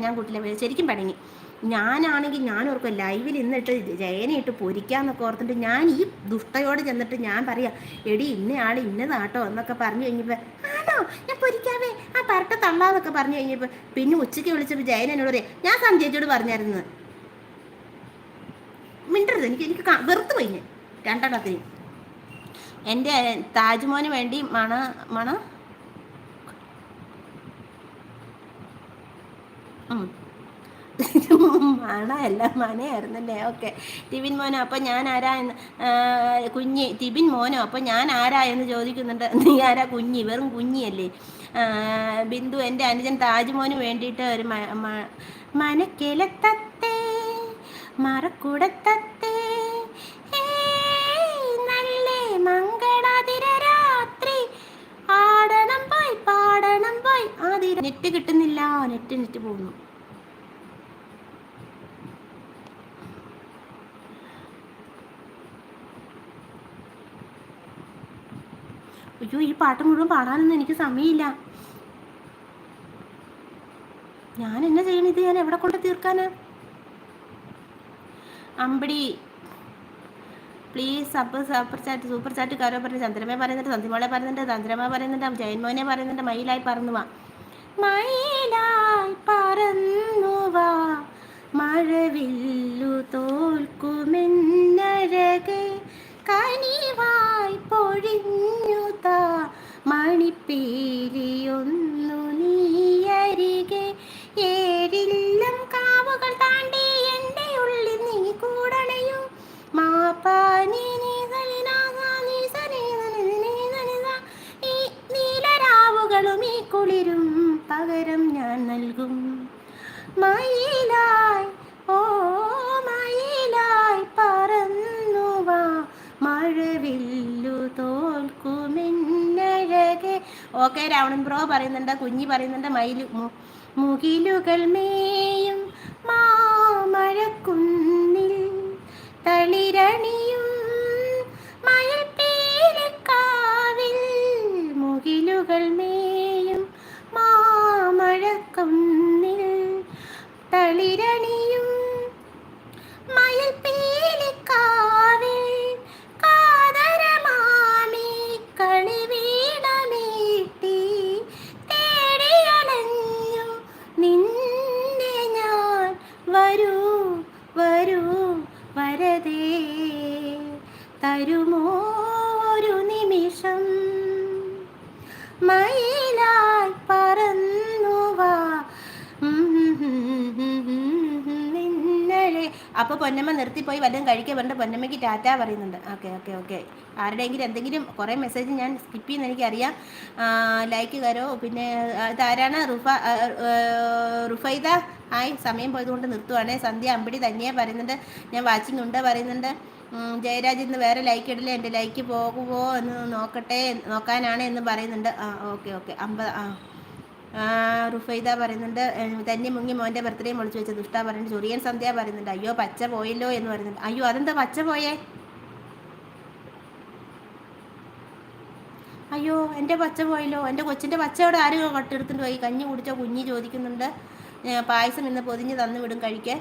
ഞാൻ കൂട്ടില്ല ശരിക്കും പടങ്ങി ഞാനാണെങ്കിൽ ഞാൻ ഓർക്കും ലൈവിൽ ഇന്നിട്ട് ജയനെ പൊരിക്കാന്നൊക്കെ ഓർത്തിട്ട് ഞാൻ ഈ ദുഷ്ടയോട് ചെന്നിട്ട് ഞാൻ പറയാം എടി ഇന്നയാൾ ഇന്നതാട്ടോ എന്നൊക്കെ പറഞ്ഞു കഴിഞ്ഞപ്പോൾ ആണോ? ഞാൻ പൊരിക്കാവേ. ആ പരട്ട തള്ളാന്നൊക്കെ പറഞ്ഞു കഴിഞ്ഞപ്പോൾ പിന്നെ ഉച്ചയ്ക്ക് വിളിച്ചപ്പോൾ ജയൻ എന്നോട് പറയാം ഞാൻ സന്ധ്യയോട് പറഞ്ഞായിരുന്നു. മിണ്ടരുത് എനിക്ക് എനിക്ക് വെറുത്തു പോയി ഞാൻ രണ്ടെണ്ണത്തിന് എന്റെ താജ്മോന് വേണ്ടി മണ മണ? മണയല്ല മനയായിരുന്നല്ലേ? ഓക്കെ. ടിബിൻ മോനോ അപ്പം ഞാൻ ആരാ എന്ന് കുഞ്ഞി ടിബിൻ മോനോ അപ്പം ഞാൻ ആരാ എന്ന് ചോദിക്കുന്നുണ്ട്. നീ ആരാ കുഞ്ഞി? വെറും കുഞ്ഞിയല്ലേ. ബിന്ദു എന്റെ അനുജൻ താജ്മോന് വേണ്ടിയിട്ട് ഒരു മനക്കിലത്തത്തെ മറക്കുടത്തത്തെ നെറ്റ് കിട്ടുന്നില്ല. നെറ്റ് നെറ്റ് പോകുന്നു. അയ്യോ ഈ പാട്ട് മുഴുവൻ പാടാനൊന്നും എനിക്ക് സമയമില്ല. ഞാൻ എന്നാ ചെയ്യണത്? ഞാൻ എവിടെ കൊണ്ട് തീർക്കാനാ? അമ്പടി please sub super chat super chat കാരോ പറഞ്ഞു ചന്ദ്രമേ പറയുന്നുണ്ട് സന്ധ്യമോളെ പറയുന്നുണ്ട് ചന്ദ്രമ പറയുന്നുണ്ട് ജയൻമോനെ പറയുന്നുണ്ട് മയിലായി പറന്നു വാ മയിലായി പറന്നുവാ. മഴവില്ലു തോൽക്കുമെന്നഴകെ കനിവായി പൊഴിഞ്ഞു താ മണിപ്പേലിയൊന്നു നീയരികെ ഏരില്ലം കാവുകൾ താണ്ടി എന്റെ ഉള്ളിൽ നീ കൂടണയും. മാപ്പാനി ഈ കുളിരും പകരം ഞാൻ നൽകും. മയിലായി ഓ മയിലായി പറന്നുവാ മഴവില്ലു തോൽക്കുമെന്നഴകെ. ഓക്കെ രാവണൻ ബ്രോ പറയുന്നുണ്ട് കുഞ്ഞി പറയുന്നുണ്ട് മയിലു മുകിലുകൾ മേയും മാമഴക്കുന്നിൽ. തളിരണിയും തരുമോ ഒരു നിമിഷം? മയിലായി പറന്നുവാ ഇന്നലെ. അപ്പോൾ പൊന്നമ്മ നിർത്തിപ്പോയി വല്ലതും കഴിക്കാൻ പറഞ്ഞിട്ട് പൊന്നമ്മയ്ക്ക് ടാറ്റ പറയുന്നുണ്ട്. Okay okay okay. ആരുടെയെങ്കിലും എന്തെങ്കിലും കുറേ മെസ്സേജ് ഞാൻ സ്കിപ്പ് ചെയ്യുന്ന എനിക്കറിയാം. ലൈക്ക് കരോ പിന്നെ ഇതാരാണ്? റുഫ റുഫൈദ. ആയി സമയം പോയതുകൊണ്ട് നിർത്തുവാണേ. സന്ധ്യ അമ്പിടി തന്നെയാണ് പറയുന്നുണ്ട്. ഞാൻ വാച്ചിങ് ഉണ്ട് പറയുന്നുണ്ട്. ജയരാജ് ഇന്ന് വേറെ ലൈക്ക് ഇടില്ല? എന്റെ ലൈക്ക് പോകുമോ എന്ന് നോക്കട്ടെ നോക്കാനാണ് എന്ന് പറയുന്നുണ്ട്. ആ ഓക്കെ ഓക്കെ അമ്പത് ആ. റുഫൈദ പറയുന്നുണ്ട് തന്നെ മുങ്ങി മോന്റെ ബർത്ത്ഡേ വിളിച്ചു വെച്ച ദുഷ്ട പറയുന്നുണ്ട്. ചൊറിയൻ സന്ധ്യ പറയുന്നുണ്ട് അയ്യോ പച്ച പോയല്ലോ എന്ന് പറയുന്നുണ്ട്. അയ്യോ അതെന്താ പച്ച പോയേ? അയ്യോ എന്റെ പച്ച പോയല്ലോ. എന്റെ കൊച്ചിന്റെ അവിടെ ആരും കട്ടെടുത്തിട്ട് പോയി കഞ്ഞി കുടിച്ചോ കുഞ്ഞി ചോദിക്കുന്നുണ്ട്. പായസം ഇന്ന് പൊതിഞ്ഞ് തന്നു വിടും കഴിക്കേ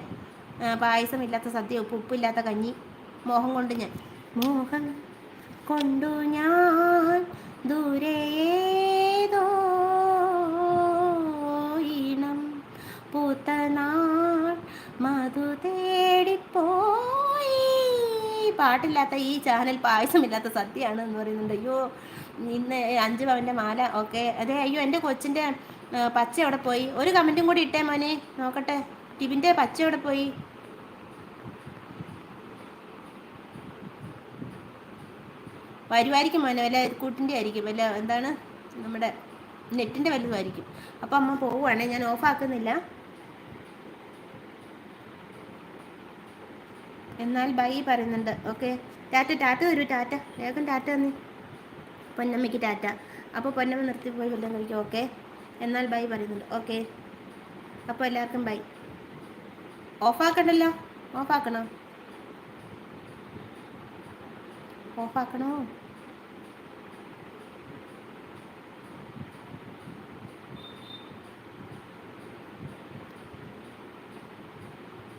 പായസം ഇല്ലാത്ത സദ്യ ഉപ്പ് ഉപ്പില്ലാത്ത കഞ്ഞി. മോഹം കൊണ്ട് ഞാൻ. മോഹം കൊണ്ടു ഞാൻ ദൂരേതോ പൂത്തനാൾ മധു തേടിപ്പോയി. പാട്ടില്ലാത്ത ഈ ചാനൽ പായസമില്ലാത്ത സത്യമാണ് എന്ന് പറയുന്നുണ്ട്. അയ്യോ ഇന്ന് അഞ്ച് പവന്റെ മാല. ഓക്കെ. അതെ അയ്യോ എന്റെ കൊച്ചിന്റെ പച്ച അവിടെ പോയി. ഒരു കമന്റും കൂടി ഇട്ടേ മോനെ. നോക്കട്ടെ. ടിബിന്റെ പച്ച അവിടെ പോയി. വരുമായിരിക്കും മോനെ വല്ല കൂട്ടിന്റെ ആയിരിക്കും വല്ല എന്താണ് നമ്മുടെ നെറ്റിന്റെ വലുതുമായിരിക്കും അപ്പോൾ അമ്മ പോവുകയാണെ ഞാൻ ഓഫാക്കുന്നില്ല എന്നാൽ ബൈ പറയുന്നുണ്ട് ഓക്കെ ടാറ്റ ടാറ്റ വരൂ ടാറ്റ. വേഗം ടാറ്റ തന്നെ പൊന്നമ്മയ്ക്ക് ടാറ്റ. അപ്പോൾ പൊന്നമ്മ നിർത്തി പോയി വല്ലതും കഴിക്കും ഓക്കെ എന്നാൽ ബൈ പറയുന്നുണ്ട് ഓക്കെ അപ്പോൾ എല്ലാവർക്കും ബൈ. ഓഫാക്കണ്ടല്ലോ ഓഫാക്കണോ ഓഫാക്കണോ